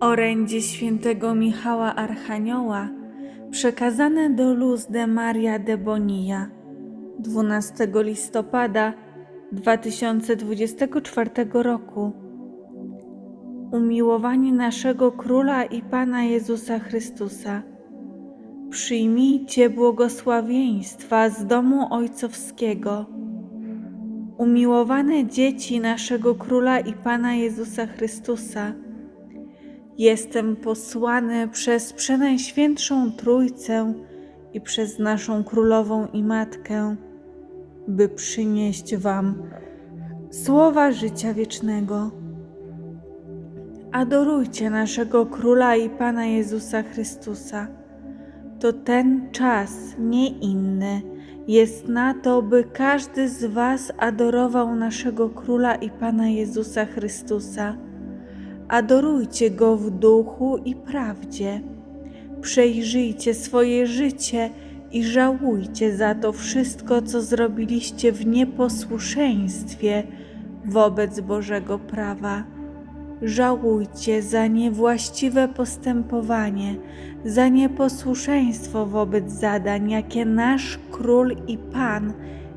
Orędzie świętego Michała Archanioła przekazane do Luz de Maria de Bonilla 12 listopada 2024 roku. Umiłowani naszego Króla i Pana Jezusa Chrystusa, przyjmijcie błogosławieństwa z domu ojcowskiego. Umiłowane dzieci naszego Króla i Pana Jezusa Chrystusa, Jestem posłany przez Przenajświętszą Trójcę i przez naszą Królową i Matkę, by przynieść Wam słowa życia wiecznego. Adorujcie naszego Króla i Pana Jezusa Chrystusa. To ten czas, nie inny, jest na to, by każdy z Was adorował naszego Króla i Pana Jezusa Chrystusa adorujcie Go w duchu i prawdzie. Przejrzyjcie swoje życie i żałujcie za to wszystko, co zrobiliście w nieposłuszeństwie wobec Bożego prawa. Żałujcie za niewłaściwe postępowanie, za nieposłuszeństwo wobec zadań, jakie nasz Król i Pan,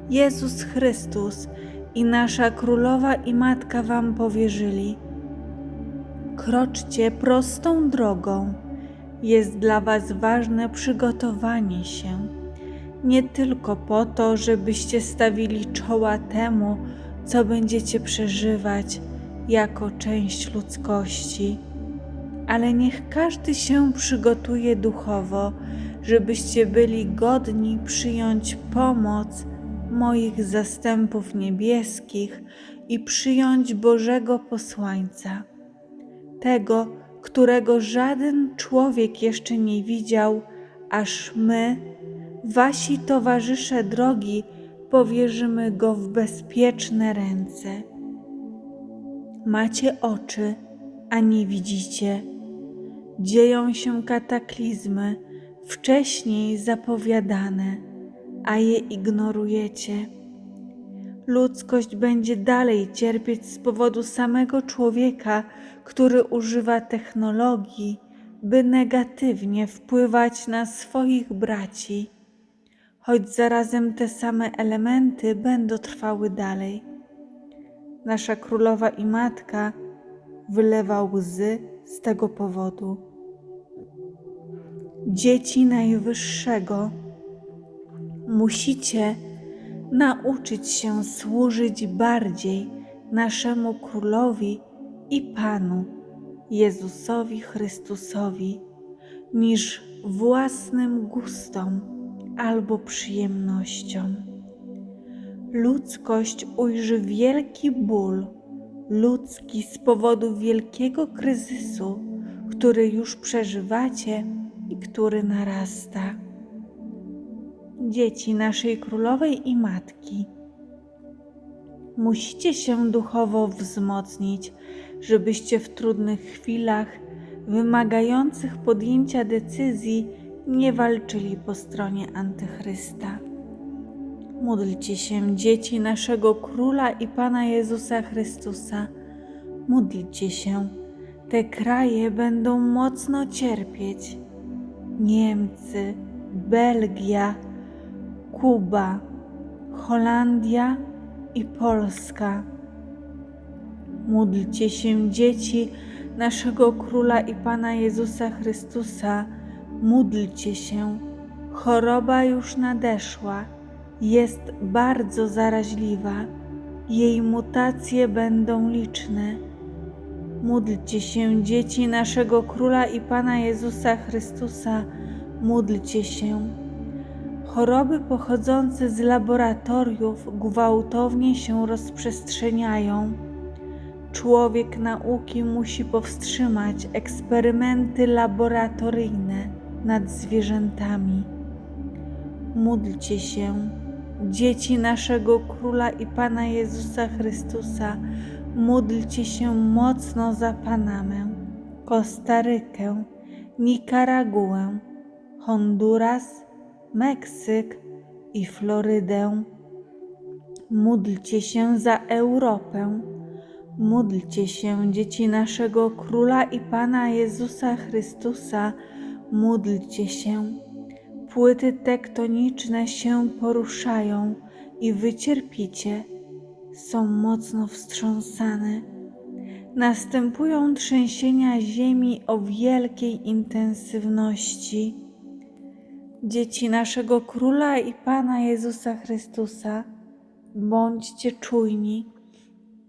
Jezus Chrystus i nasza Królowa i Matka Wam powierzyli kroczcie prostą drogą. Jest dla Was ważne przygotowanie się, nie tylko po to, żebyście stawili czoła temu, co będziecie przeżywać jako część ludzkości, ale niech każdy się przygotuje duchowo, żebyście byli godni przyjąć pomoc moich zastępów niebieskich i przyjąć Bożego posłańca tego, którego żaden człowiek jeszcze nie widział, aż my, wasi towarzysze drogi, powierzymy go w bezpieczne ręce. Macie oczy, a nie widzicie. Dzieją się kataklizmy, wcześniej zapowiadane, a je ignorujecie ludzkość będzie dalej cierpieć z powodu samego człowieka, który używa technologii, by negatywnie wpływać na swoich braci, choć zarazem te same elementy będą trwały dalej. Nasza królowa i matka wylewa łzy z tego powodu. Dzieci Najwyższego, musicie nauczyć się służyć bardziej naszemu Królowi i Panu Jezusowi Chrystusowi niż własnym gustom albo przyjemnościom. Ludzkość ujrzy wielki ból ludzki z powodu wielkiego kryzysu, który już przeżywacie i który narasta dzieci naszej królowej i matki. Musicie się duchowo wzmocnić, żebyście w trudnych chwilach, wymagających podjęcia decyzji, nie walczyli po stronie Antychrysta. Módlcie się, dzieci naszego Króla i Pana Jezusa Chrystusa. Módlcie się. Te kraje będą mocno cierpieć. Niemcy, Belgia, Kuba, Holandia i Polska. Módlcie się, dzieci naszego Króla i Pana Jezusa Chrystusa. Módlcie się. Choroba już nadeszła, jest bardzo zaraźliwa. Jej mutacje będą liczne. Módlcie się, dzieci naszego Króla i Pana Jezusa Chrystusa. Módlcie się Choroby pochodzące z laboratoriów gwałtownie się rozprzestrzeniają. Człowiek nauki musi powstrzymać eksperymenty laboratoryjne nad zwierzętami. Módlcie się, dzieci naszego Króla i Pana Jezusa Chrystusa, módlcie się mocno za Panamę, Kostarykę, Nikaraguę, Honduras, Meksyk i Florydę. Módlcie się za Europę. Módlcie się, dzieci naszego Króla i Pana Jezusa Chrystusa, módlcie się. Płyty tektoniczne się poruszają i wycierpicie, są mocno wstrząsane. Następują trzęsienia ziemi o wielkiej intensywności. Dzieci naszego Króla i Pana Jezusa Chrystusa, bądźcie czujni.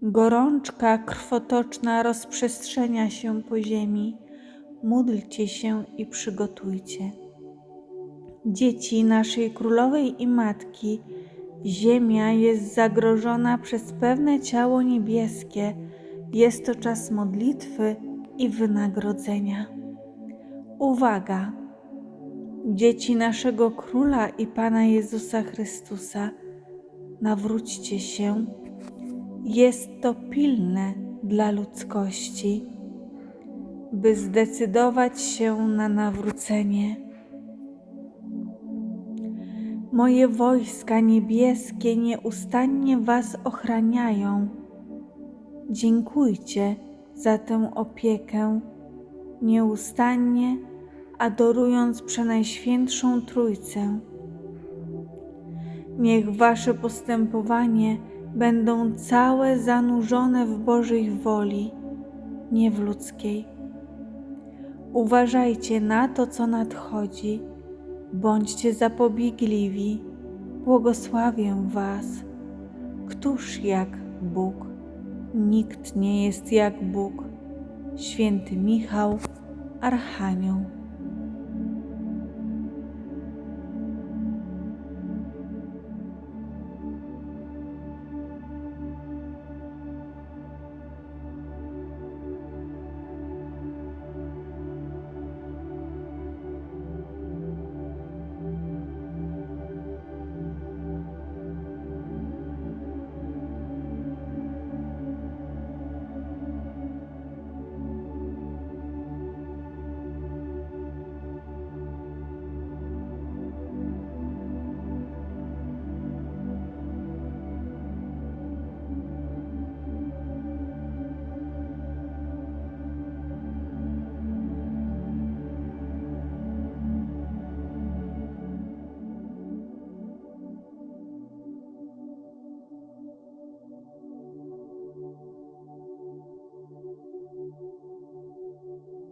Gorączka krwotoczna rozprzestrzenia się po ziemi. Módlcie się i przygotujcie. Dzieci naszej Królowej i Matki, Ziemia jest zagrożona przez pewne ciało niebieskie. Jest to czas modlitwy i wynagrodzenia. Uwaga! Dzieci naszego Króla i Pana Jezusa Chrystusa, nawróćcie się. Jest to pilne dla ludzkości, by zdecydować się na nawrócenie. Moje wojska niebieskie nieustannie Was ochraniają. Dziękujcie za tę opiekę, nieustannie adorując Przenajświętszą Trójcę. Niech Wasze postępowanie będą całe zanurzone w Bożej woli, nie w ludzkiej. Uważajcie na to, co nadchodzi Bądźcie zapobiegliwi, błogosławię Was. Któż jak Bóg? Nikt nie jest jak Bóg. Święty Michał, Archanioł.